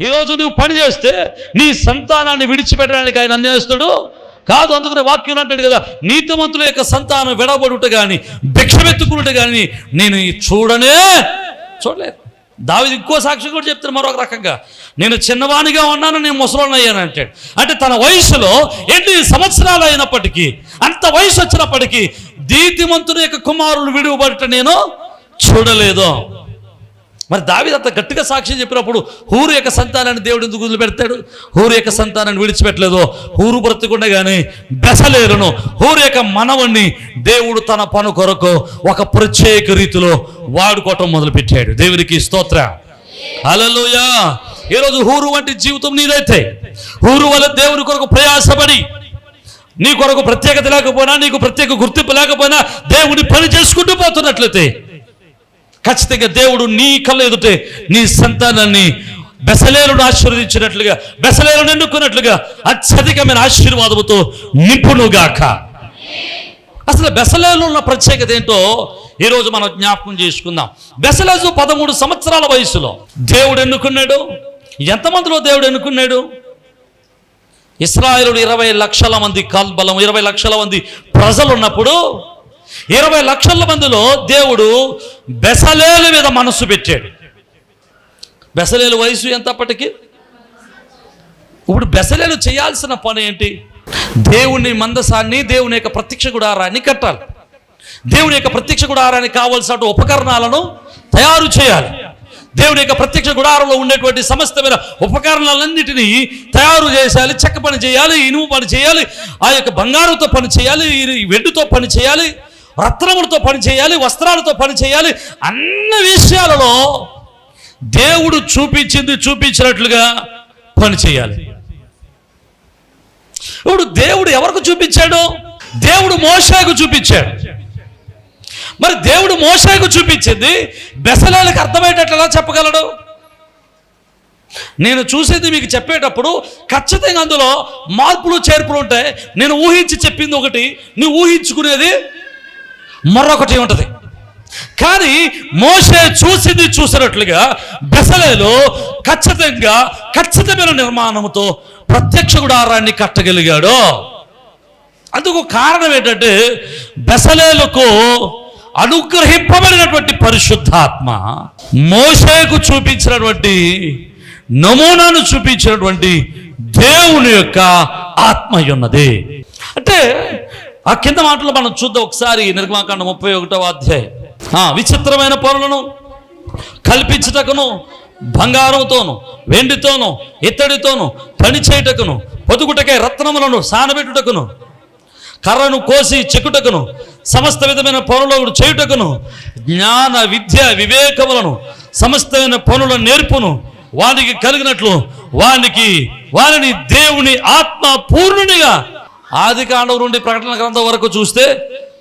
ఈరోజు నువ్వు పని చేస్తే నీ సంతానాన్ని విడిచిపెట్టడానికి ఆయన అన్యాయస్తుడు కాదు అందుకనే వాక్యం అంటాడు కదా నీతిమంతుల యొక్క సంతానం విడబడుట కానీ భిక్షమెత్తుకునుట కానీ నేను ఈ చూడనే చూడలేదు. దావిది ఇంకో సాక్షి కూడా చెప్తాను మరొక రకంగా. నేను చిన్నవానిగా ఉన్నాను నేను ముసలోని అయ్యాను అంటాడు. అంటే తన వయసులో ఎన్ని సంవత్సరాలు అయినప్పటికీ అంత వయసు వచ్చినప్పటికీ దీతిమంతుని యొక్క కుమారులు విడివబడట నేను చూడలేదు. మరి దావిది అంత గట్టిగా సాక్ష్యం చెప్పినప్పుడు హూరు యొక్క సంతానాన్ని దేవుడు ఎందుకు వదిలిపెడతాడు? హూరు యొక్క సంతానాన్ని విడిచిపెట్టలేదు? హూరు బ్రతికుండగానే బెసలేరును. హూరు యొక్క మనవణ్ణి దేవుడు తన పను కొరకు ఒక ప్రత్యేక రీతిలో వాడుకోవటం మొదలుపెట్టాడు. దేవునికి స్తోత్ర. అలలోయా ఈరోజు హూరు వంటి జీవితం నీదైతే. హూరు వల్ల దేవుని కొరకు ప్రయాసపడి నీ కొరకు ప్రత్యేకత లేకపోయినా నీకు ప్రత్యేక గుర్తింపు లేకపోయినా దేవుని పని చేసుకుంటూ పోతున్నట్లయితే ఖచ్చితంగా దేవుడు నీ కళ్ళ ఎదుటే నీ సంతానాన్ని బెసలేరును ఆశీర్వదించినట్లుగా బెసలేరును ఎన్నుకున్నట్లుగా అత్యధికమైన ఆశీర్వాదముతో నిపుణుగాక అసలు బెసలేలు ఉన్న ప్రత్యేకత ఏంటో ఈరోజు మనం జ్ఞాపకం చేసుకుందాం. బెసలేజు పదమూడు సంవత్సరాల వయసులో దేవుడు ఎన్నుకున్నాడు? ఎంతమందిలో దేవుడు ఎన్నుకున్నాడు? ఇస్రాయేలుడు ఇరవై లక్షల మంది కాల్బలం ఇరవై లక్షల మంది ప్రజలు ఉన్నప్పుడు ఇరవై లక్షల మందిలో దేవుడు బెసలేల మీద మనస్సు పెట్టాడు. బెసలేలు వయసు ఎంత అప్పటికి ఇప్పుడు బెసలేలు చేయాల్సిన పని ఏంటి? దేవుని మందసాన్ని దేవుని యొక్క ప్రత్యక్ష గుడారాన్ని కట్టాలి. దేవుని యొక్క ప్రత్యక్ష గుడారానికి కావలసిన ఉపకరణాలను తయారు చేయాలి. దేవుని యొక్క ప్రత్యక్ష గుడారంలో ఉండేటువంటి సమస్తమైన ఉపకరణాలన్నిటినీ తయారు చేయాలి చెక్క పని చేయాలి ఇనుము పని చేయాలి ఆ యొక్క బంగారంతో పని చేయాలి ఈ వెండితో పని చేయాలి. రత్నములతో పని చేయాలి వస్త్రాలతో పని చేయాలి అన్ని విషయాలలో దేవుడు చూపించింది చూపించినట్లుగా పని చేయాలి. ఇప్పుడు దేవుడు ఎవరికి చూపించాడు? దేవుడు మోషేకు చూపించాడు. మరి దేవుడు మోషేకు చూపించింది బెసలేలకు అర్థమయ్యేటట్లు చెప్పగలడు? నేను చూసేది మీకు చెప్పేటప్పుడు ఖచ్చితంగా అందులో మార్పులు చేర్పులు ఉంటాయి. నేను ఊహించి చెప్పింది ఒకటి నువ్వు ఊహించుకునేది మరొకటి ఉంటుంది. కానీ మోసే చూసింది చూసినట్లుగా బెసలేలో ఖచ్చితంగా ఖచ్చితమైన నిర్మాణంతో ప్రత్యక్ష గుడారాన్ని కట్టగలిగాడు. అందుకు కారణం ఏంటంటే బెసలేలకు అనుగ్రహింపబడినటువంటి పరిశుద్ధాత్మ మోసేకు చూపించినటువంటి నమూనాను చూపించినటువంటి దేవుని యొక్క ఆత్మ ఉన్నది అంటే ఆ కింద మాటలు మనం చూద్దాం ఒకసారి. నిర్మాకాండ ముప్పై ఒకటవ అధ్యాయం. విచిత్రమైన పనులను కల్పించుటకును బంగారంతోను వెండితోను ఇత్తడితోను పని చేయుటకును పొదుగుటకే రత్నములను సానబెట్టుటకును కర్రను కోసి చెక్కుటకును సమస్త విధమైన పనులను చేయుటకును జ్ఞాన విద్య వివేకములను సమస్తమైన పనుల నేర్పును వానికి కలిగినట్లు వానికి వారిని దేవుని ఆత్మ పూర్ణునిగా ఆది కాండం నుండి ప్రకటన గ్రంథం వరకు చూస్తే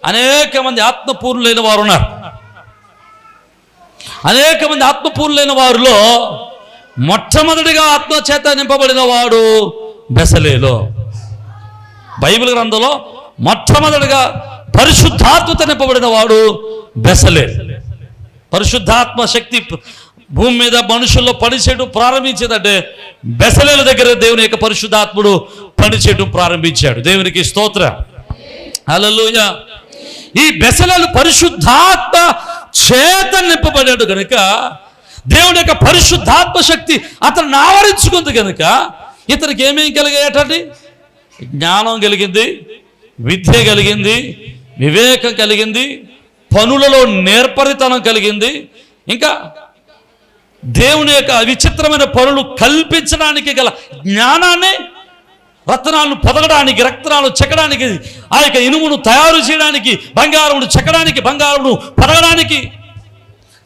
అనేక మంది ఆత్మపూర్ణులైన వారు ఉన్నారు. అనేక మంది ఆత్మపూర్ణులైన వారిలో మొట్టమొదటిగా ఆత్మచేత నింపబడిన వాడు బెసలేలో. బైబిల్ గ్రంథంలో మొట్టమొదటిగా పరిశుద్ధాత్మత నింపబడిన వాడు బెసలే పరిశుద్ధాత్మ శక్తి భూమి మీద మనుషుల్లో పనిచేయడం ప్రారంభించేదంటే బెసలేల దగ్గర దేవుని యొక్క పరిశుద్ధాత్ముడు పనిచేయడం ప్రారంభించాడు. దేవునికి స్తోత్ర. హల్లెలూయా. ఈ బెసలలు పరిశుద్ధాత్మ చేత నింపబడాడు కనుక దేవుని యొక్క పరిశుద్ధాత్మ శక్తి అతను ఆవరించుకుంది కనుక ఇతనికి ఏమేం కలిగాయటండి? జ్ఞానం కలిగింది విద్య కలిగింది వివేకం కలిగింది పనులలో నేర్పరితనం కలిగింది ఇంకా దేవుని యొక్క విచిత్రమైన పనులు కల్పించడానికి గల జ్ఞానాన్ని రత్నాలను పొదగడానికి రక్తనాలు చెక్కడానికి ఆ యొక్క ఇనుమును తయారు చేయడానికి బంగారమును చెక్కడానికి బంగారమును పొదగడానికి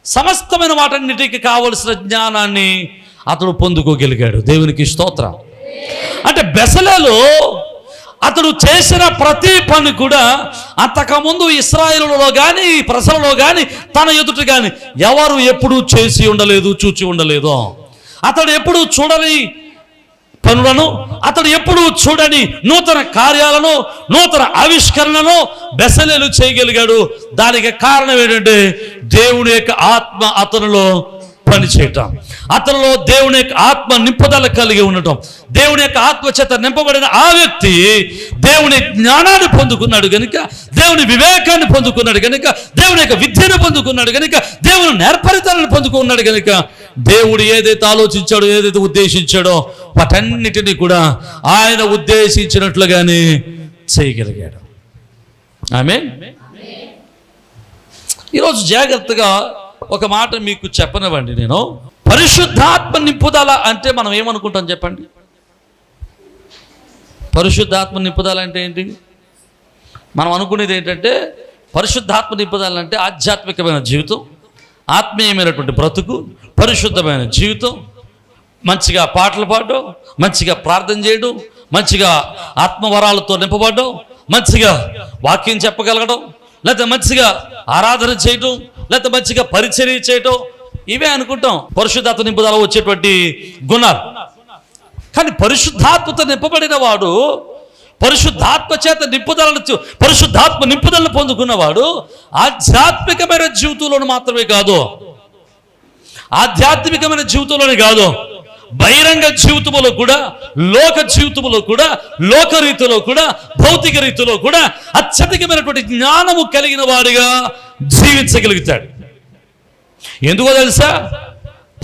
సమస్తమైన వాటన్నిటికి కావలసిన జ్ఞానాన్ని అతడు పొందుకోగలిగాడు. దేవునికి స్తోత్రం. అంటే బెసలలో అతడు చేసిన ప్రతి పని కూడా అంతకుముందు ఇస్రాయేలులో కానీ ప్రజలలో కానీ తన ఎదుట కానీ ఎవరు ఎప్పుడూ చేసి ఉండలేదు చూచి ఉండలేదు. అతడు ఎప్పుడు చూడని పనులను అతడు ఎప్పుడూ చూడని నూతన కార్యాలను నూతన ఆవిష్కరణను బెసలేలు చేయగలిగాడు. దానికి కారణం ఏంటంటే దేవుని యొక్క ఆత్మ అతనిలో పనిచేయటం. అతనిలో దేవుని యొక్క ఆత్మ నింపుదల కలిగి ఉండటం దేవుని యొక్క ఆత్మ చేత నింపబడిన ఆ వ్యక్తి దేవుని జ్ఞానాన్ని పొందుకున్నాడు గనుక దేవుని వివేకాన్ని పొందుకున్నాడు గనుక దేవుని యొక్క విద్యను పొందుకున్నాడు గనుక దేవుని నేర్పరితనాన్ని పొందుకున్నాడు గనుక దేవుడు ఏదైతే ఆలోచించాడో ఏదైతే ఉద్దేశించాడో వాటన్నిటినీ కూడా ఆయన ఉద్దేశించినట్లుగానే చేయగలిగాడు. ఆమె ఈరోజు జాగ్రత్తగా ఒక మాట మీకు చెప్పనివ్వండి నేను. పరిశుద్ధాత్మ నింపుదల అంటే మనం ఏమనుకుంటాం చెప్పండి? పరిశుద్ధాత్మ నింపుదల అంటే ఏంటి? మనం అనుకునేది ఏంటంటే పరిశుద్ధాత్మ నింపుదల అంటే ఆధ్యాత్మికమైన జీవితం ఆత్మీయమైనటువంటి బ్రతుకు పరిశుద్ధమైన జీవితం మంచిగా పాటలు పాడడం మంచిగా ప్రార్థన చేయడం మంచిగా ఆత్మవరాలతో నింపబడడం మంచిగా వాక్యం చెప్పగలగడం లేకపోతే మంచిగా ఆరాధన చేయటం లేకపోతే మంచిగా పరిచర్య చేయటం ఇవే అనుకుంటాం. పరిశుద్ధాత్మ నింపుదల వచ్చేటువంటి గుణాలు. కానీ పరిశుద్ధాత్మతో నింపబడిన వాడు పరిశుద్ధాత్మ చేత నింపుదలను పరిశుద్ధాత్మ నింపుదలను పొందుకున్నవాడు ఆధ్యాత్మికమైన జీవితంలో మాత్రమే కాదు. ఆధ్యాత్మికమైన జీవితంలోనే కాదు. బహిరంగ జీవితంలో కూడా లోక జీవితంలో కూడా లోక రీతిలో కూడా భౌతిక రీతిలో కూడా అత్యధికమైనటువంటి జ్ఞానము కలిగిన వాడిగా జీవించగలుగుతాడు. ఎందుకో తెలుసా?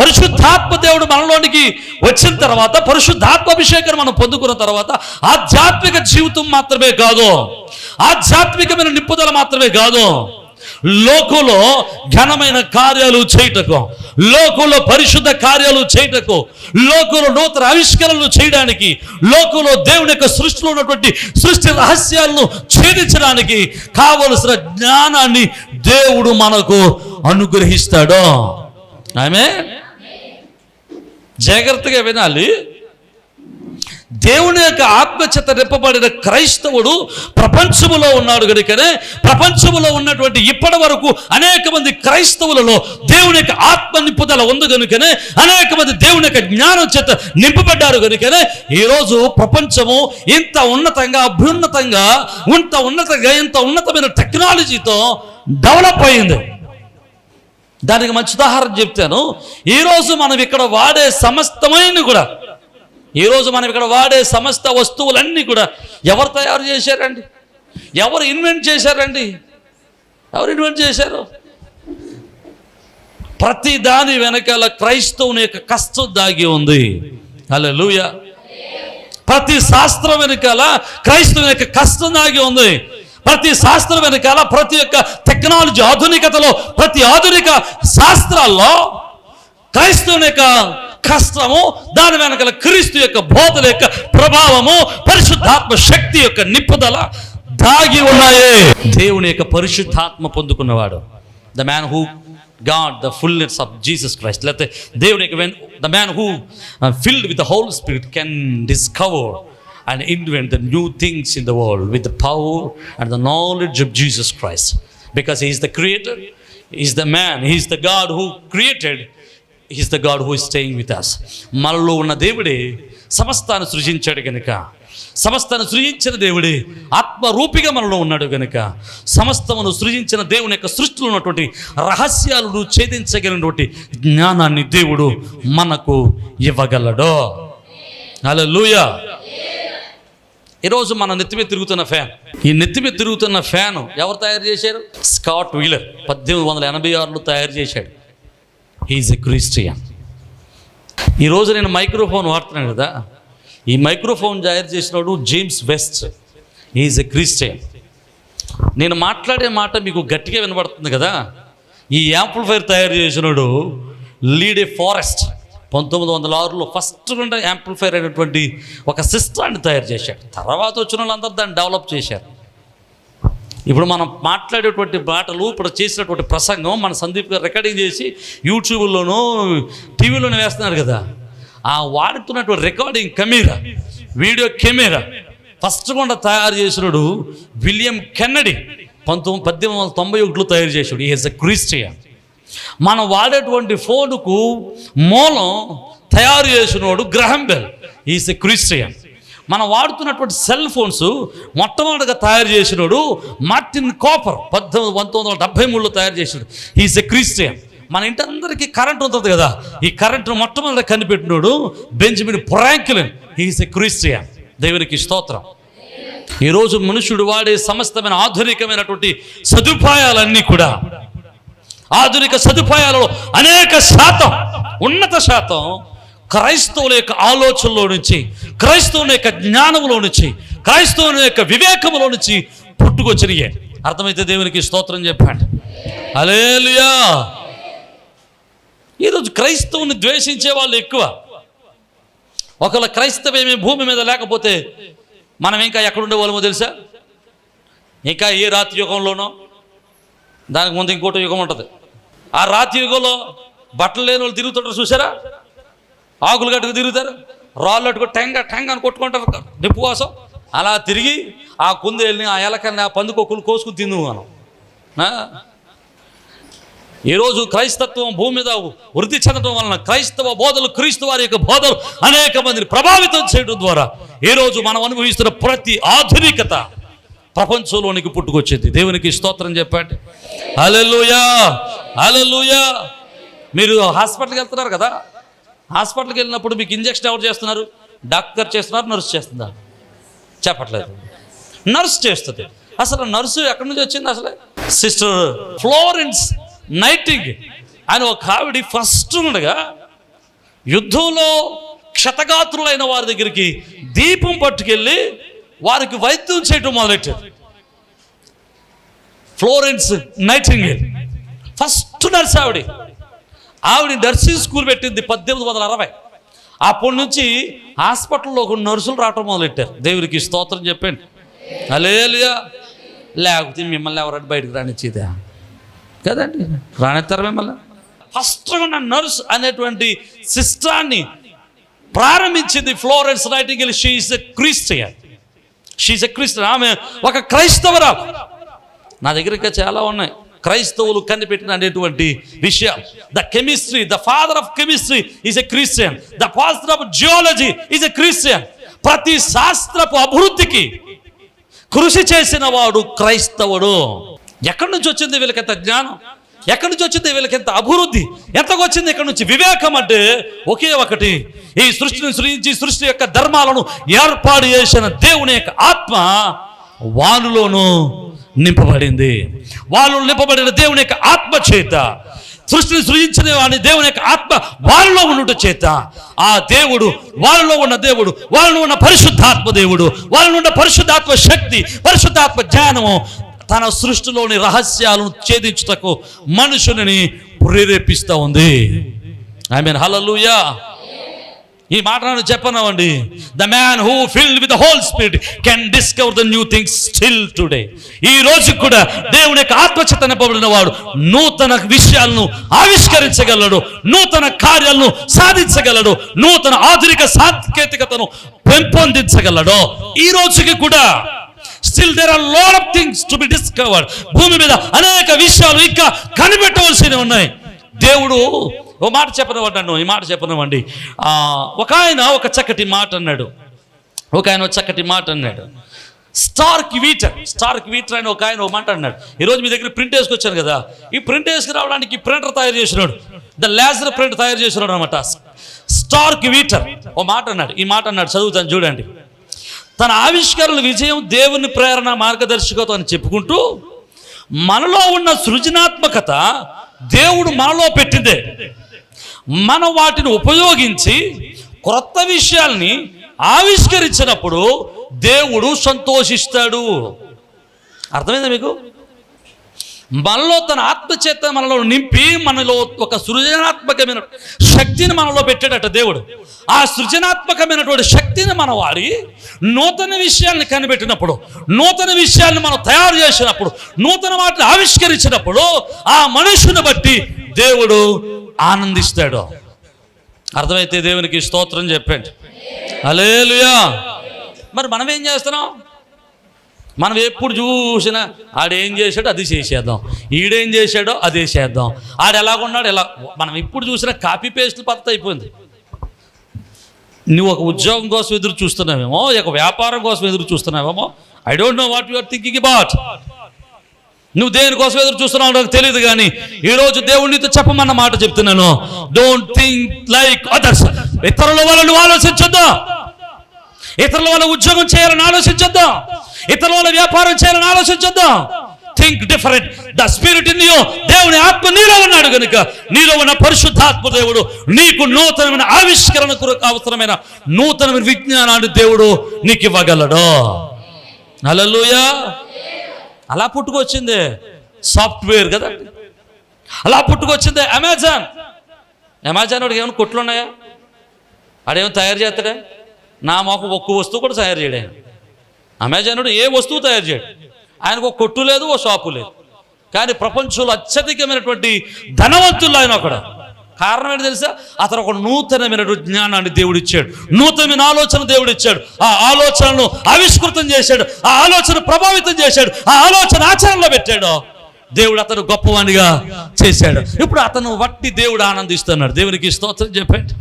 పరిశుద్ధాత్మ దేవుడు మనలోనికి వచ్చిన తర్వాత పరిశుద్ధాత్మ అభిషేకాన్ని మనం పొందుకున్న తర్వాత ఆధ్యాత్మిక జీవితం మాత్రమే కాదు. ఆధ్యాత్మికమైన నిప్పుదల మాత్రమే కాదు. లోకంలో ఘనమైన కార్యాలు చేయటకు లోకంలో పరిశుద్ధ కార్యాలు చేయటకు లోకంలో నూతన ఆవిష్కరణలు చేయడానికి లోకంలో దేవుని యొక్క సృష్టిలో ఉన్నటువంటి సృష్టి రహస్యాలను ఛేదించడానికి కావలసిన జ్ఞానాన్ని దేవుడు మనకు అనుగ్రహిస్తాడు. ఆమె జాగ్రత్తగా వినాలి. దేవుని యొక్క ఆత్మచేత నింపబడిన క్రైస్తవుడు ప్రపంచములో ఉన్నాడు కనుకనే ప్రపంచములో ఉన్నటువంటి ఇప్పటి వరకు అనేక మంది క్రైస్తవులలో దేవుని యొక్క ఆత్మ నింపుదల ఉంది కనుకనే అనేక మంది దేవుని యొక్క జ్ఞానం చేత నింపబడ్డారు కనుకనే ఈరోజు ప్రపంచము ఇంత ఉన్నతంగా అభ్యున్నతంగా ఇంత ఉన్నతంగా ఇంత ఉన్నతమైన టెక్నాలజీతో డెవలప్ అయింది. దానికి మంచి ఉదాహరణ చెప్తాను. ఈరోజు మనం ఇక్కడ వాడే సమస్తమైన కూడా ఈరోజు మనం ఇక్కడ వాడే సమస్త వస్తువులన్నీ కూడా ఎవరు తయారు చేశారండి? ఎవరు ఇన్వెంట్ చేశారండి? ఎవరు ఇన్వెంట్ చేశారు? ప్రతి దాని వెనకాల క్రైస్తవుని యొక్క కష్టం దాగి ఉంది. అలా ప్రతి శాస్త్రం వెనకాల క్రైస్తవుని యొక్క కష్టం దాగి ఉంది. ప్రతి శాస్త్రం వెనకాల ప్రతి ఒక్క టెక్నాలజీ ఆధునికతలో ప్రతి ఆధునిక శాస్త్రాల్లో క్రైస్తవుని యొక్క కష్టము దాని వెనకాల క్రీస్తు యొక్క బోధల యొక్క ప్రభావము పరిశుద్ధాత్మ శక్తి యొక్క నిప్పుదల దాగి ఉన్నాయే. దేవుని యొక్క పరిశుద్ధాత్మ పొందుకున్నవాడు. The man who got the fullness of Jesus Christ లేకపోతే దేవుని యొక్క the man who filled with the holy spirit can discover and invent the new things in the world with the power and the knowledge of Jesus Christ because he is the creator is the man he is the god who created he's the god who is staying with us మనలో ఉన్న దేవుడే సమస్తాన్ని సృజించాడు కనుక సమస్తను సృజించిన దేవుడే ఆత్మరూపిగా మనలో ఉన్నాడు కనుక సమస్తమును సృజించిన దేవుని యొక్క సృష్టిలో ఉన్నటువంటి రహస్యాలను ఛేదించగలిగినటువంటి జ్ఞానాన్ని దేవుడు మనకు ఇవ్వగలడు. అలా లూయా ఈరోజు మన నెత్తి మీద తిరుగుతున్న ఫ్యాన్. ఈ నెత్తి మీద తిరుగుతున్న ఫ్యాన్ ఎవరు తయారు చేశారు? Scott Wheeler. పద్దెనిమిది వందల ఎనభై ఆరులో తయారు చేశాడు. ఈజ్ ఎ క్రిస్టియన్ ఈరోజు నేను మైక్రోఫోన్ వాడుతున్నాను కదా. ఈ మైక్రోఫోన్ తయారు చేసినోడు James West is a Christian నేను మాట్లాడే మాట మీకు గట్టిగా వినబడుతుంది కదా. ఈ యాంప్లిఫైర్ తయారు చేసినోడు లీడ్ ఏ ఫారెస్ట్. పంతొమ్మిది వందల ఆరులో ఫస్ట్ నుండి యాంప్లిఫైర్ అయినటువంటి ఒక సిస్టాన్ని తయారు చేశాడు. తర్వాత వచ్చిన వాళ్ళందరూ దాన్ని డెవలప్ చేశారు. ఇప్పుడు మనం మాట్లాడేటువంటి మాటలు ఇప్పుడు చేసినటువంటి ప్రసంగం మన సందీప్ గారు రికార్డింగ్ చేసి యూట్యూబ్లోనూ టీవీలోనూ వేస్తున్నారు కదా. ఆ వాడుతున్నటువంటి recording camera video camera. First కొండ తయారు చేసినడు విలియం కెన్నడీ. పంతొమ్మిది పద్దెనిమిది వందల తొంభై ఒకటిలో తయారు చేసాడు ఈజ్ ఎ క్రిస్టియన్ మనం వాడేటువంటి ఫోన్కు మూలం తయారు చేసినోడు Graham Bell is a Christian మనం వాడుతున్నటువంటి సెల్ ఫోన్స్ మొట్టమొదటిగా తయారు చేసినోడు మార్టిన్ కాపర్. పద్దెనిమిది పంతొమ్మిది వందల డెబ్బై మూడులో తయారు చేసినాడు. ఈజ్ ఎ క్రిస్టియన్ మన ఇంటి అందరికీ కరెంట్ ఉంటుంది కదా. ఈ కరెంట్ను మొట్టమొదటి కనిపెట్టినోడు Benjamin Franklin. Is a Christian దేవునికి స్తోత్రం. ఈరోజు మనుషుడు వాడే సమస్తమైన ఆధునికమైనటువంటి సదుపాయాలన్నీ కూడా ఆధునిక సదుపాయాలలో అనేక శాతం ఉన్నత శాతం క్రైస్తవుల యొక్క ఆలోచనలో నుంచి క్రైస్తవుని యొక్క జ్ఞానంలో నుంచి క్రైస్తవుని యొక్క వివేకంలో నుంచి పుట్టుకొచ్చినాయే అర్థమైతే దేవునికి స్తోత్రం చెప్పండి. అలేలుయా ఈరోజు క్రైస్తవుని ద్వేషించే వాళ్ళు ఎక్కువ. ఒకవేళ క్రైస్తవేమి భూమి మీద లేకపోతే మనం ఇంకా ఎక్కడుండే వాళ్ళమో తెలుసా? ఇంకా ఏ రాతి యుగంలోనో? దానికి ముందు ఇంకోటి యుగం ఉంటుంది. ఆ రాతి యుగంలో బట్టలు లేని వాళ్ళు తిరుగుతుంటారు చూసారా? ఆకులు కట్టుకు తిరుగుతారు. రాళ్ళు అట్టుకు టెంగ టెంగ అని కొట్టుకుంటారు. నిప్పు కోసం అలా తిరిగి ఆ కుందేళ్ళని ఆ ఎలకల్ని ఆ పందుకొక్కులు కోసుకుని తిందు మనం. ఈరోజు క్రైస్తత్వం భూమి మీద వృద్ధి చెందడం వలన క్రైస్తవ బోధలు క్రీస్తు వారి యొక్క బోధలు అనేక మందిని ప్రభావితం చేయడం ద్వారా ఈరోజు మనం అనుభవిస్తున్న ప్రతి ఆధునికత ప్రపంచంలోనికి పుట్టుకొచ్చింది. దేవునికి స్తోత్రం చెప్పండి. అలెలుయా అలెలుయా మీరు హాస్పిటల్కి వెళ్తున్నారు కదా? హాస్పిటల్కి వెళ్ళినప్పుడు మీకు ఇంజక్షన్ ఎవరు చేస్తున్నారు? డాక్టర్ చేస్తున్నారు నర్స్ చేస్తున్నారు? చెప్పట్లేదు. నర్స్ చేస్తుంది. అసలు నర్సు ఎక్కడి నుంచి వచ్చింది అసలు? సిస్టర్ ఫ్లోరెన్స్ నైటింగ్ అని ఒక ఆవిడ ఫస్ట్ ఉండగా యుద్ధంలో క్షతగాత్రులైన వారి దగ్గరికి దీపం పట్టుకెళ్ళి వారికి వైద్యం చేయటం మొదలెట్టారు. Florence nightingale. ఫస్ట్ నర్స్ ఆవిడ. ఆవిడ నర్సింగ్ స్కూల్ పెట్టింది పద్దెనిమిది వందల అరవై. అప్పటి నుంచి హాస్పిటల్లో ఒక నర్సులు రావటం మొదలెట్టారు. దేవుడికి స్తోత్రం చెప్పండి. అలేలుయా లేకపోతే మిమ్మల్ని ఎవరంటే బయటకు రానిచ్చేదా? కదండి. రానిస్తారు మిమ్మల్ని? ఫస్ట్ ఉన్న నర్స్ అనేటువంటి సిస్టాన్ని ప్రారంభించింది Florence Nightingale. She is a Christian she's a Christian ఆమె ఒక క్రైస్తవరాలు. నా దగ్గర ఇంకా చాలా ఉన్నాయి. క్రైస్తవులు కనిపెట్టిన అనేటువంటి విషయం. The chemistry the father of chemistry is a Christian the father of geology is a Christian ప్రతి శాస్త్రపు అభివృద్ధికి కృషి చేసిన వాడు క్రైస్తవుడు. ఎక్కడి నుంచి వచ్చింది వీళ్ళకింత జ్ఞానం? ఎక్కడి నుంచి వచ్చింది వీళ్ళకింత అభివృద్ధి? ఎంతకు వచ్చింది ఇక్కడ నుంచి? వివేకం అంటే ఒకే ఒకటి. ఈ సృష్టిని సృజించి సృష్టి యొక్క ధర్మాలను ఏర్పాటు చేసిన దేవుని యొక్క ఆత్మ వానులోను నింపబడింది. వాళ్ళు నింపబడిన దేవుని యొక్క ఆత్మ చేత సృష్టిని సృజించిన వాడిని దేవుని యొక్క ఆత్మ వాళ్ళలో ఉండుట చేత ఆ దేవుడు వాళ్ళలో ఉన్న దేవుడు వాళ్ళలో ఉన్న పరిశుద్ధాత్మ దేవుడు వాళ్ళలో ఉన్న పరిశుద్ధాత్మ శక్తి పరిశుద్ధాత్మ జ్ఞానము తన సృష్టిలోని రహస్యాలను ఛేదించుటకు మనుషుని ప్రేరేపిస్తూ ఉంది. ఐ మీన్ హలలుయా ఈ మాట నేను చెప్పనవండి the man who filled with holy spirit can discover the new things still today ఈ రోజు కూడా దేవుని యొక్క ఆత్మచేత నింపబడిన వాడు నూతన విషయాలను ఆవిష్కరించగలడు నూతన కార్యాలను సాధించగలడు నూతన ఆధునిక సాంకేతికతను పెంపొందించగలడు. ఈ రోజుకి కూడా still there are load of things to be discovered భూమి మీద అనేక విషయాలు ఇంకా కనిపెట్టవలసినవి ఉన్నాయి. దేవుడు ఓ మాట చెప్పనివ్వండి ఈ మాట చెప్పనివ్వండి. ఒక ఆయన ఒక చక్కటి మాట అన్నాడు. ఒక ఆయన ఒక చక్కటి మాట అన్నాడు. స్టార్క్ వీటర్ స్టార్క్ వీటర్ అని ఒక ఆయన ఒక మాట అన్నాడు. ఈరోజు మీ దగ్గర ప్రింట్ వేసుకొచ్చాను కదా. ఈ ప్రింట్ వేసుకురావడానికి ప్రింటర్ తయారు చేసినాడు. ద లేజర్ ప్రింట్ తయారు చేసినాడు అనమాట స్టార్క్ వీటర్ ఓ మాట అన్నాడు. ఈ మాట అన్నాడు. చదువుతాను చూడండి. తన ఆవిష్కరణ విజయం దేవుని ప్రేరణ మార్గదర్శకత్వం అని చెప్పుకుంటూ మనలో ఉన్న సృజనాత్మకత దేవుడు మనలో పెట్టిందే. మనం వాటిని ఉపయోగించి క్రొత్త విషయాల్ని ఆవిష్కరించినప్పుడు దేవుడు సంతోషిస్తాడు. అర్థమైందా మీకు? మనలో తన ఆత్మచేత మనలో నింపి మనలో ఒక సృజనాత్మకమైన శక్తిని మనలో పెట్టాడట దేవుడు. ఆ సృజనాత్మకమైనటువంటి శక్తిని మనం వాడి నూతన విషయాన్ని కనిపెట్టినప్పుడు నూతన విషయాన్ని మనం తయారు చేసినప్పుడు నూతన వాటిని ఆవిష్కరించినప్పుడు ఆ మనుషుని బట్టి దేవుడు ఆనందిస్తాడు. అర్థమైతే దేవునికి స్తోత్రం చెప్పండి. అలేలుయా మరి మనం ఏం చేస్తున్నాం? మనం ఎప్పుడు చూసినా ఆడేం చేశాడో అది చేసేద్దాం. ఈడేం చేశాడో అదే చేద్దాం. ఆడు ఎలాగున్నాడు ఎలా మనం ఎప్పుడు చూసినా కాపీ పేస్ట్ పద్ధతి అయిపోయింది. నువ్వు ఒక ఉద్యోగం కోసం ఎదురు చూస్తున్నావేమో ఒక వ్యాపారం కోసం ఎదురు చూస్తున్నావేమో I don't know what your thinking about నువ్వు దేనికోసం ఎదురు చూస్తున్నావు నాకు తెలియదు కానీ ఈ రోజు దేవుడితో చెప్పమన్న మాట చెప్తున్నాను. డోంట్ థింక్ లైక్ అదర్స్ ఇతరుల వల్ల నువ్వు ఆలోచించొద్దా. ఇతరుల వల్ల ఉద్యోగం చేయాలని ఆలోచించొద్దాం. ఇతరుల వల్ల వ్యాపారం చేయాలని ఆలోచించొద్దాం. Think different the spirit in you దేవుని ఆత్మ నీలో ఉన్నాడు కనుక నీలో ఉన్న పరిశుద్ధాత్మ దేవుడు నీకు నూతనమైన ఆవిష్కరణ కొరకు అవసరమైన నూతనమైన విజ్ఞానాన్ని దేవుడు నీకు ఇవ్వగలడు. హల్లెలూయా అలా పుట్టుకొచ్చింది. సాఫ్ట్వేర్ కదా. అలా పుట్టుకొచ్చింది అమెజాన్ అమెజాన్ వాడికి ఏమైనా కొట్లు ఉన్నాయా ఆడేమో తయారు చేస్తాడా? నా మాకు ఒక్క వస్తువు కూడా తయారు చేయడు ఆయన అమెజానుడు ఏ వస్తువు తయారు చేయడు ఆయనకు ఒక కొట్టు లేదు ఓ షాపు లేదు. కానీ ప్రపంచంలో అత్యధికమైనటువంటి ధనవంతులు ఆయన అక్కడ. కారణం ఏంటి తెలుసా? అతను ఒక నూతనమైనటువంటి జ్ఞానాన్ని దేవుడు ఇచ్చాడు. నూతనమైన ఆలోచన దేవుడు ఇచ్చాడు. ఆ ఆలోచనను ఆవిష్కృతం చేశాడు. ఆ ఆలోచన ప్రభావితం చేశాడు. ఆ ఆలోచన ఆచరణలో పెట్టాడు. దేవుడు అతను గొప్పవానిగా చేశాడు. ఇప్పుడు అతను వట్టి దేవుడు ఆనందిస్తున్నాడు. దేవునికి స్తోత్రం చెప్పండి.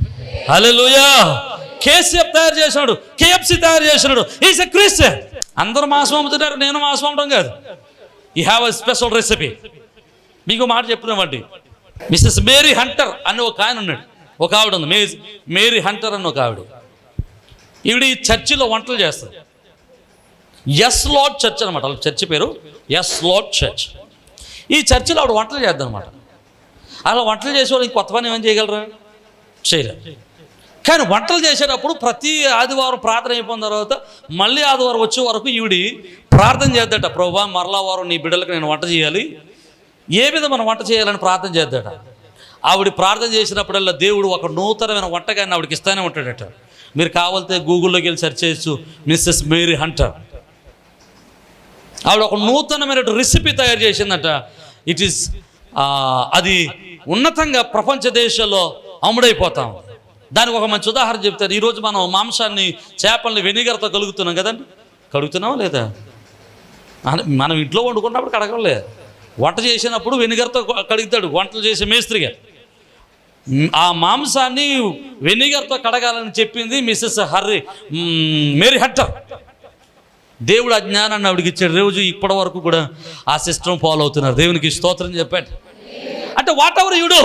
హల్లెలూయా! కేసీఎఫ్ తయారు చేసినాడు కేఎఫ్సి తయారు చేసినాడు. ఈజ్ ఎ క్రిస్టియన్ అందరూ మాంసం అమ్ముతున్నారు నేను మాంసం అమ్మడం కాదు. You have a special recipe మీకు మాట చెప్తున్నామండి. మిస్సెస్ మేరీ హంటర్ అని ఒక ఆయన ఉన్నాడు. ఒక ఆవిడ ఉంది. మే మేరీ హంటర్ అని ఒక ఆవిడ. ఈవిడ ఈ చర్చిలో వంటలు చేస్తారు ఎస్ లాడ్ చర్చ్ అనమాట వాళ్ళ చర్చి పేరు ఎస్ లాడ్ చర్చ్ ఈ చర్చిలో ఆవిడ వంటలు చేద్దాం అనమాట అలా వంటలు చేసేవాళ్ళు ఇంక కొత్త పని ఏమైనా చేయగలరా? చేయలేదు. కానీ వంటలు చేసేటప్పుడు ప్రతి ఆదివారం ప్రార్థన అయిపోయిన తర్వాత మళ్ళీ ఆదివారం వచ్చే వరకు ఈవిడి ప్రార్థన చేద్దట ప్రభా మరలా వారం నీ బిడ్డలకు నేను వంట చేయాలి. ఏ విధమైన వంట చేయాలని ప్రార్థన చేద్దట. ఆవిడ ప్రార్థన చేసినప్పుడల్లా దేవుడు ఒక నూతనమైన వంటకాన్ని ఆవిడకి ఇస్తానే ఉంటాడట. మీరు కావాలితే గూగుల్లోకి వెళ్ళి సెర్చ్ చేయొచ్చు మిస్సెస్ మేరీ హంటర్. ఆవిడ ఒక నూతనమైన రెసిపీ తయారు చేసిందట. ఇట్ ఈస్ అది ఉన్నతంగా ప్రపంచ దేశాల్లో అమ్ముడైపోతాం. దానికి ఒక మంచి ఉదాహరణ చెప్తారు. ఈరోజు మనం మాంసాన్ని చేపల్ని వెనిగర్తో కలుగుతున్నాం కదండి. కడుగుతున్నావా లేదా? మనం ఇంట్లో వండుకున్నప్పుడు కడగలే వంట చేసినప్పుడు వెనిగర్తో కడుగుతాడు. వంటలు చేసే మేస్త్రిగా. ఆ మాంసాన్ని వెనిగర్తో కడగాలని చెప్పింది మిస్సెస్ హర్రీ మేరీ హట్టర్. దేవుడు ఆ జ్ఞానాన్ని ఆవిడకి ఇచ్చాడు రోజు ఇప్పటి వరకు కూడా ఆ సిస్టమ్ ఫాలో అవుతున్నారు. దేవునికి స్తోత్రం చెప్పాడు. అంటే వాట్ ఎవర్ యుడు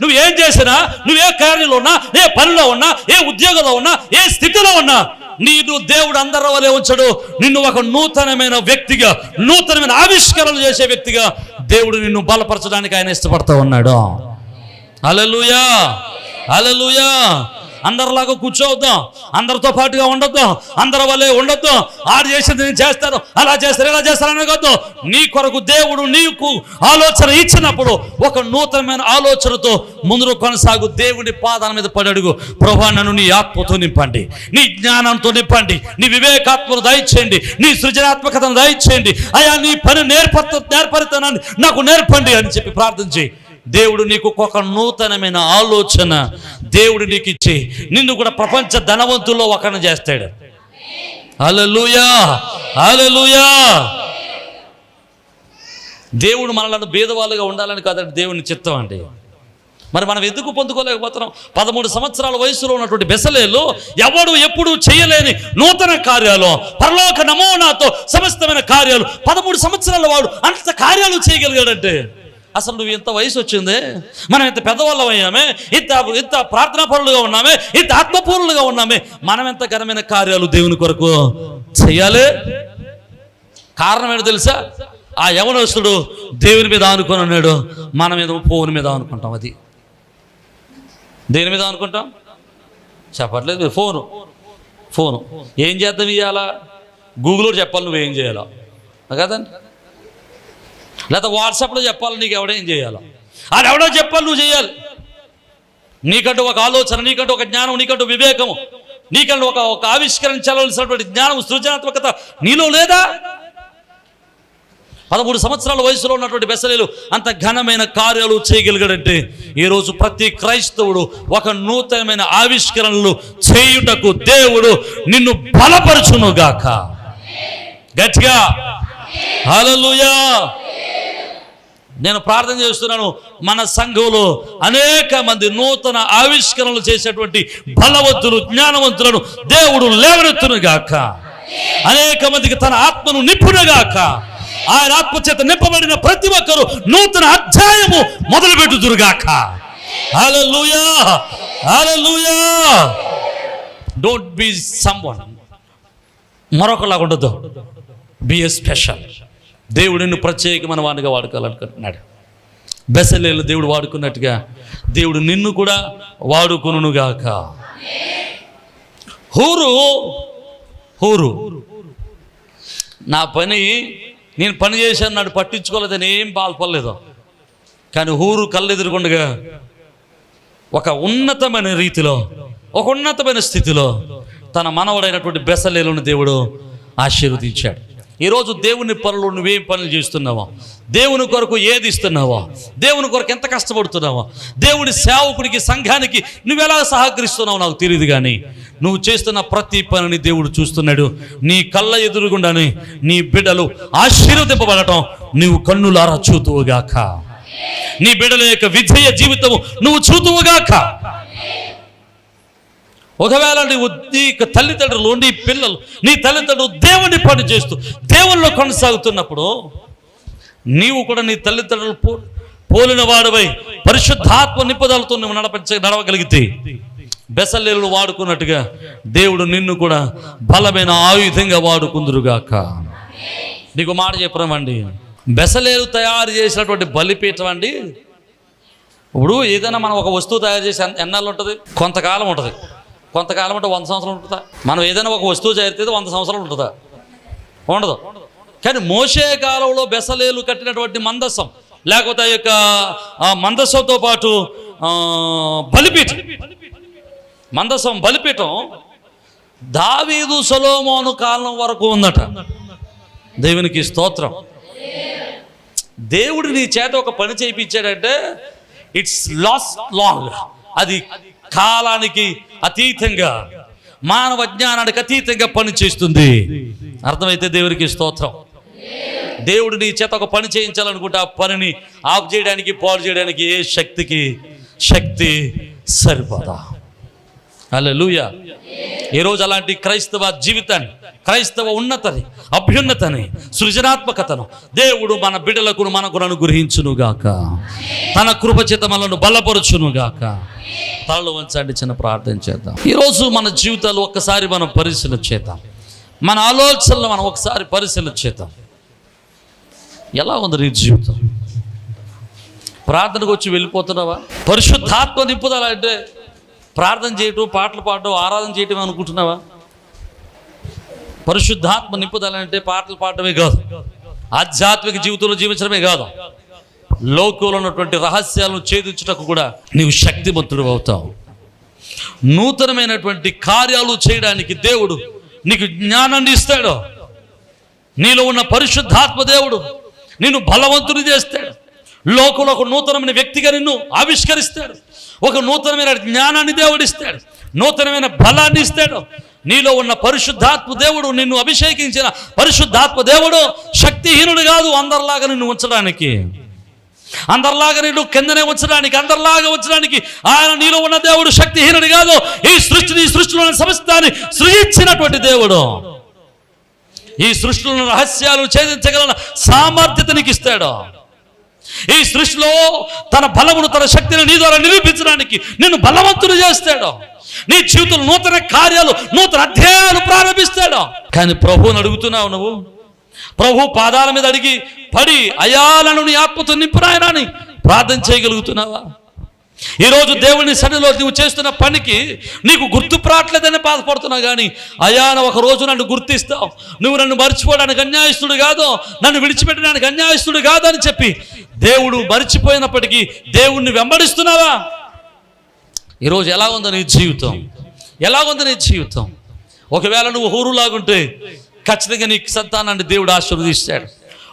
నువ్వు ఏం చేసినా నువ్వు ఏ కార్యంలో ఉన్నా ఏ పనిలో ఉన్నా ఏ ఉద్యోగంలో ఉన్నా ఏ స్థితిలో ఉన్నా నీను దేవుడు అందరి వలె ఉంచడు. నిన్ను ఒక నూతనమైన వ్యక్తిగా నూతనమైన ఆవిష్కరణలు చేసే వ్యక్తిగా దేవుడు నిన్ను బలపరచడానికి ఆయన ఇష్టపడతా ఉన్నాడు. అలలుయా అలలుయా అందరిలాగా కూర్చోవద్దాం. అందరితో పాటుగా ఉండొద్దు. అందరి వల్లే ఉండొద్దు. ఆడు చేసింది నేను చేస్తాను. అలా చేస్తారు ఇలా చేస్తారు కాదు. నీ కొరకు దేవుడు నీకు ఆలోచన ఇచ్చినప్పుడు ఒక నూతనమైన ఆలోచనతో ముందు కొనసాగు. దేవుడి పాదాల మీద పడి అడుగు. ప్రభా నన్ను నీ ఆత్మతో నింపండి. నీ జ్ఞానంతో నింపండి. నీ వివేకాత్మను దయచేయండి. నీ సృజనాత్మకతను దయచేయండి. అయా నీ పని నేర్పత నేర్పరితనాన్ని నాకు నేర్పండి అని చెప్పి ప్రార్థన చేయి. దేవుడు నీకు ఒక నూతనమైన ఆలోచన దేవుడు నీకు ఇచ్చి నిన్ను కూడా ప్రపంచ ధనవంతుల్లో ఒకరిని చేస్తాడు. అలలుయా హల్లెలూయా. దేవుడు మనలను భేదవాళ్ళుగా ఉండాలని కాదండి దేవుని చిత్తం అండి. మరి మనం ఎందుకు పొందుకోలేకపోతున్నాం? పదమూడు సంవత్సరాల వయసులో ఉన్నటువంటి బెసలేలు ఎవడు ఎప్పుడు చేయలేని నూతన కార్యాలు పరలోక నమూనాతో సమస్తమైన కార్యాలు పదమూడు సంవత్సరాల వాడు అంత కార్యాలు చేయగలిగాడంటే అసలు నువ్వు ఇంత వయసు వచ్చిందే? మనం ఇంత పెద్దవాళ్ళం అయ్యామే ఇంత ఇంత ప్రార్థనా పరులుగా ఉన్నామే ఇంత ఆత్మపూర్ణులుగా ఉన్నామే. మనం ఎంత ఘనమైన కార్యాలు దేవుని కొరకు చేయాలి? కారణం ఏంటో తెలుసా? ఆ యవనస్తుడు దేవుని మీద అనుకుని ఉన్నాడు. మన మీద ఫోన్ మీద అనుకుంటాం అది. దేని మీద అనుకుంటాం చెప్పట్లేదు ఫోను. ఫోను. ఏం చేద్దాం ఇవాళ గూగుల్లో చెప్పాలి నువ్వేం చేయాలా. కదండి? లేకపోతే వాట్సాప్లో చెప్పాలి నీకు ఎవడేం చేయాలో. అది ఎవడో చెప్పాలి నువ్వు చేయాలి. నీకంటూ ఒక ఆలోచన నీకంటూ ఒక జ్ఞానం నీకంటూ వివేకము. నీకంటూ ఒక ఒక ఆవిష్కరించాల్సినటువంటి జ్ఞానం సృజనాత్మకత నీలో లేదా? పదమూడు సంవత్సరాల వయసులో ఉన్నటువంటి బెసలేలు అంత ఘనమైన కార్యాలు చేయగలిగాడంటే ఈరోజు ప్రతి క్రైస్తవుడు ఒక నూతనమైన ఆవిష్కరణలు చేయుటకు దేవుడు నిన్ను బలపరచునుగాక. గట్టిగా. హలలుయా నేను ప్రార్థన చేస్తున్నాను మన సంఘంలో అనేక మంది నూతన ఆవిష్కరణలు చేసేటువంటి బలవంతులు జ్ఞానవంతులను దేవుడు లేవనెత్తును గాక. అనేక మందికి తన ఆత్మను నింపునుగాక ఆయన ఆత్మ చేత నింపబడిన ప్రతి ఒక్కరు నూతన అధ్యాయము మొదలు పెట్టుదురుగాక హల్లెలూయా! హల్లెలూయా! డోంట్ బి సమ్వన్ మరొకలాగా ఉండదు బి ఎ స్పెషల్ దేవుడు నిన్ను ప్రత్యేకమైన వాడిగా వాడుకోవాలనుకుంటున్నాడు. బెసలేలు దేవుడు వాడుకున్నట్టుగా దేవుడు నిన్ను కూడా వాడుకునుగాక హూరు హూరు. నా పని నేను పని చేశాను నాడు పట్టించుకోలేదని ఏం బాధపడలేదు. కానీ హూరు కళ్ళెదురుకుండగా ఒక ఉన్నతమైన రీతిలో ఒక ఉన్నతమైన స్థితిలో తన మనవడైనటువంటి బెసలేలుని దేవుడు ఆశీర్వదించాడు. ఈరోజు దేవుని పనులు నువ్వేం పనులు చేస్తున్నావా? దేవుని కొరకు ఏది ఇస్తున్నావా? దేవుని కొరకు ఎంత కష్టపడుతున్నావా? దేవుని సేవకుడికి సంఘానికి నువ్వు ఎలా నాకు తెలియదు కానీ నువ్వు చేస్తున్న ప్రతి పనిని దేవుడు చూస్తున్నాడు. నీ కళ్ళ ఎదురుగుండానే నీ బిడ్డలు ఆశీర్వదింపబడటం నువ్వు కన్నులారా చూతువుగాక. నీ బిడ్డల యొక్క విజయ జీవితము నువ్వు చూతువుగాక. ఒకవేళ నీవు నీ తల్లిదండ్రులు నీ పిల్లలు నీ తల్లిదండ్రులు దేవుని పని చేస్తూ దేవుల్లో కొనసాగుతున్నప్పుడు నీవు కూడా నీ తల్లిదండ్రులు పో పోలిన వాడివై పరిశుద్ధాత్మ నిపుదలతో నువ్వు నడప నడవగలిగితే బెసలేలు వాడుకున్నట్టుగా దేవుడు నిన్ను కూడా బలమైన ఆయుధంగా వాడుకుందురుగాక. నీకు మాట చెప్పరామండి బెసలేలు తయారు చేసినటువంటి బలిపీఠం అండి. ఇప్పుడు ఏదైనా మనం ఒక వస్తువు తయారు చేసి ఎన్నాళ్ళు ఉంటుంది? కొంతకాలం ఉంటుంది. కొంతకాలం అంటే వంద సంవత్సరాలు ఉంటుందా? మనం ఏదైనా ఒక వస్తువు చేరితే వంద సంవత్సరాలు ఉంటుందా? ఉండదు. కానీ మోసే కాలంలో బెసలేలు కట్టినటువంటి మందసం లేకపోతే ఆ యొక్క మందస్సంతో మందసంతో పాటు బలిపీఠం. మందసం బలిపీఠం దావీదు సొలోమోను కాలం వరకు ఉందట. దేవునికి స్తోత్రం. దేవుడు నీ చేత ఒక పని చేయించాడంటే ఇట్స్ లాస్ట్ లాంగ్ అది కాలానికి అతీతంగా మానవ జ్ఞానానికి అతీతంగా పని చేస్తుంది. అర్థమైతే దేవునికి స్తోత్రం. దేవుడు నీ చేత ఒక పని చేయించాలనుకుంటే ఆ పనిని ఆఫ్ చేయడానికి పాడు చేయడానికి ఏ శక్తికి? శక్తి సరిపోదా? అల్లెలూయా ఈరోజు అలాంటి క్రైస్తవ జీవితాన్ని క్రైస్తవ ఉన్నతని అభ్యున్నతని సృజనాత్మకతను దేవుడు మన బిడ్డలకు మనకు అనుగ్రహించునుగాక. తన కృపచేత మనను బలపరుచునుగాక. తలలు వంచండి చిన్న ప్రార్థన చేద్దాం. ఈరోజు మన జీవితాలు ఒక్కసారి మనం పరిశీలన చేద్దాం. మన ఆలోచనలు మనం ఒకసారి పరిశీలన చేద్దాం. ఎలా ఉంది నీ జీవితం? ప్రార్థనకు వచ్చి వెళ్ళిపోతున్నావా? పరిశుద్ధాత్మ నింపుదల అంటే ప్రార్థన చేయటం పాటలు పాడటం ఆరాధన చేయటం అనుకుంటున్నావా? పరిశుద్ధాత్మ నింపుదలంటే పాటలు పాడటమే కాదు. ఆధ్యాత్మిక జీవితంలో జీవించడమే కాదు. లోకంలో ఉన్నటువంటి రహస్యాలను ఛేదించుటకు కూడా నీవు శక్తిమంతుడు అవుతావు. నూతనమైనటువంటి కార్యాలు చేయడానికి దేవుడు నీకు జ్ఞానాన్ని ఇస్తాడు. నీలో ఉన్న పరిశుద్ధాత్మ దేవుడు నిన్ను బలవంతుని చేస్తాడు. లోకంలో ఒక నూతనమైన వ్యక్తిగా నిన్ను ఆవిష్కరిస్తాడు. ఒక నూతనమైన జ్ఞానాన్ని దేవుడిస్తాడు నూతనమైన బలాన్ని ఇస్తాడు. నీలో ఉన్న పరిశుద్ధాత్మ దేవుడు నిన్ను అభిషేకించిన పరిశుద్ధాత్మ దేవుడు శక్తిహీనుడు కాదు అందరిలాగా నిన్ను ఉంచడానికి. అందరిలాగా నిన్ను కిందనే ఉంచడానికి అందరిలాగా ఉంచడానికి ఆయన నీలో ఉన్న దేవుడు శక్తిహీనుడు కాదు. ఈ సృష్టిని ఈ సృష్టిలోని సమస్తాన్ని సృజించినటువంటి దేవుడు. ఈ సృష్టిలో రహస్యాలు ఛేదించగల సామర్థ్యత నీకు ఇస్తాడు. ఈ సృష్టిలో తన బలమును తన శక్తిని నీ ద్వారా నిరూపించడానికి నిన్ను బలవంతులు చేస్తాడు. నీ జీవితంలో నూతన కార్యాలు నూతన అధ్యాయాలు ప్రారంభిస్తాడు. కానీ ప్రభువుని అడుగుతున్నావు నువ్వు? ప్రభు పాదాల మీద అడిగి పడి అయాలను నీ ఆత్మతో నింపునాయనని ప్రార్థన చేయగలుగుతున్నావా? ఈరోజు దేవుని సన్నిలో నువ్వు చేస్తున్న పనికి నీకు గుర్తు రావట్లేదని బాధపడుతున్నా కానీ అయా ఒక రోజు నన్ను గుర్తిస్తావు. నువ్వు నన్ను మర్చిపోవడానికి అన్యాయస్తుడు కాదు. నన్ను విడిచిపెట్టడానికి అన్యాయస్తుడు కాదు అని చెప్పి దేవుడు మర్చిపోయినప్పటికీ దేవుణ్ణి వెంబడిస్తున్నావా? ఈరోజు ఎలా ఉందో నీ జీవితం? ఎలా ఉంది నీ జీవితం? ఒకవేళ నువ్వు హూరులాగుంటే ఖచ్చితంగా నీకు సంతానాన్ని దేవుడు ఆశీర్వదిస్తాడు.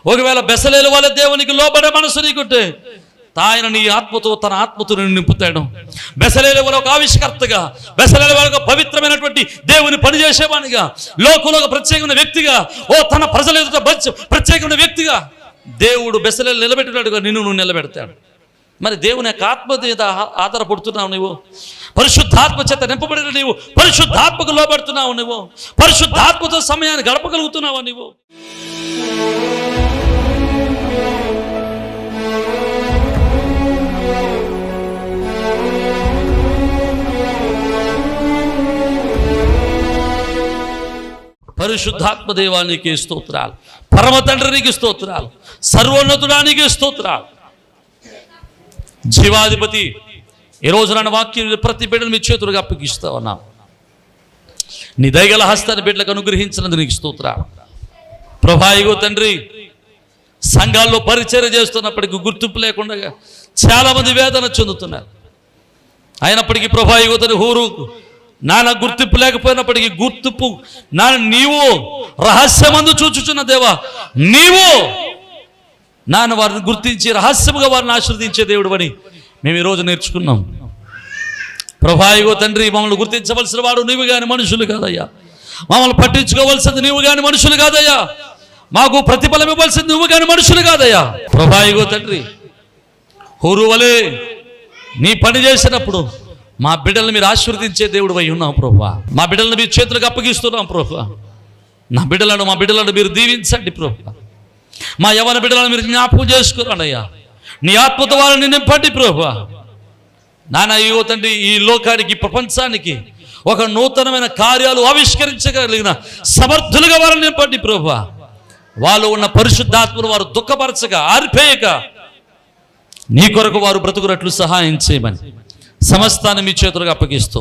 ఒకవేళ బెసలేలు వాళ్ళ దేవునికి లోబడే మనసు నీకుంటే ఆయన నీ ఆత్మతో తన ఆత్మతో నిన్ను నింపుతాడు. బెసలేలు వాళ్ళ ఒక ఆవిష్కర్తగా బెసలేల వాళ్ళ ఒక పవిత్రమైనటువంటి దేవుని పనిచేసేవానిగా లోకంలో ఒక ప్రత్యేకమైన వ్యక్తిగా ఓ తన ప్రజల ఎదుట ప్రత్యేకమైన వ్యక్తిగా దేవుడు బెసలేలు నిలబెట్టినట్టుగా నిన్ను నువ్వు నిలబెడతాడు. మరి దేవుని యొక్క ఆత్మ మీద ఆధారపడుతున్నావు నువ్వు పరిశుద్ధాత్మ చేత నింపబడిన నీవు? పరిశుద్ధాత్మకు లోబడుతున్నావు నువ్వు పరిశుద్ధాత్మతో సమయాన్ని గడపగలుగుతున్నావా నువ్వు పరిశుద్ధాత్మ దేవానికి స్తోత్రాలు పరమ తండ్రికి స్తోత్రాలు సర్వోన్నతుడానికి స్తోత్రాలు. జీవాధిపతి ఈ రోజు నన్ను వాక్యం ప్రతి బిడ్డను మీ చేతులుగా అప్పగిస్తా ఉన్నాం నీ దయగల హస్తాన్ని బిడ్డలకు అనుగ్రహించినందుకు నీకు స్తోత్ర ప్రభాయిగో తండ్రి సంఘాల్లో పరిచయం చేస్తున్నప్పటికీ గుర్తింపు లేకుండా చాలా మంది వేదన చెందుతున్నారు. అయినప్పటికీ ప్రభాయిగో తండ్రి హూరు నాన్న గుర్తింపు లేకపోయినప్పటికీ గుర్తింపు. నాన్న నీవు రహస్యమందు చూచుచున్న దేవా నీవు నాన్న వారిని గుర్తించి రహస్యముగా వారిని ఆశీర్దించే దేవుడు అని మేము ఈరోజు నేర్చుకున్నాం. ప్రభాయిగో తండ్రి మమ్మల్ని గుర్తించవలసిన వాడు నీవు కాని మనుషులు కాదయ్యా. మమ్మల్ని పట్టించుకోవలసింది నీవు కాని మనుషులు కాదయ్యా. మాకు ప్రతిఫలం ఇవ్వాల్సింది నువ్వు కాని మనుషులు కాదయ్యా. ప్రభాయిగో తండ్రి హురువలే నీ పని చేసినప్పుడు మా బిడ్డలను మీరు ఆశీర్వదించే దేవుడు అయి ఉన్నాం ప్రభా. మా బిడ్డలను మీ చేతులకు అప్పగిస్తున్నాం ప్రభా. నా బిడ్డలను మా బిడ్డలను మీరు దీవించండి ప్రభా. మా యవన బిడ్డలను మీరు జ్ఞాపకం చేసుకున్నాడు అయ్యా. నీ ఆత్మతో వారిని నింపండి ప్రభా. నానా అయ్యో తండ్రి ఈ లోకానికి ప్రపంచానికి ఒక నూతనమైన కార్యాలు ఆవిష్కరించగలిగిన సమర్థులుగా వారిని నింపండి ప్రభా. వాళ్ళు ఉన్న పరిశుద్ధాత్మను వారు దుఃఖపరచగా ఆర్పేయక నీ కొరకు వారు బ్రతుకున్నట్లు సహాయం చేయమని. సమస్తాన్ని మీ చేతులకు అప్పగిస్తూ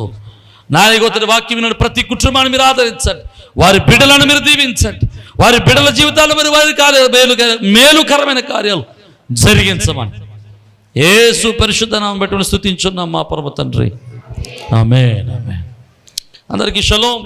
నాయగోతని వాక్యం విన్న ప్రతి కుటుంబాన్ని మీరు ఆదరించండి. వారి బిడ్డలను మీరు దీవించండి. వారి బిడ్డల జీవితాలు మరి వారి కార్యాలు మేలు మేలుకరమైన కార్యాలు జరిగించమని. ఏసు పరిశుద్ధ నామం పెట్టుకుని స్థుతించున్నాం మా పరమ తండ్రి. ఆమె ఆమె అందరికీ షలోం.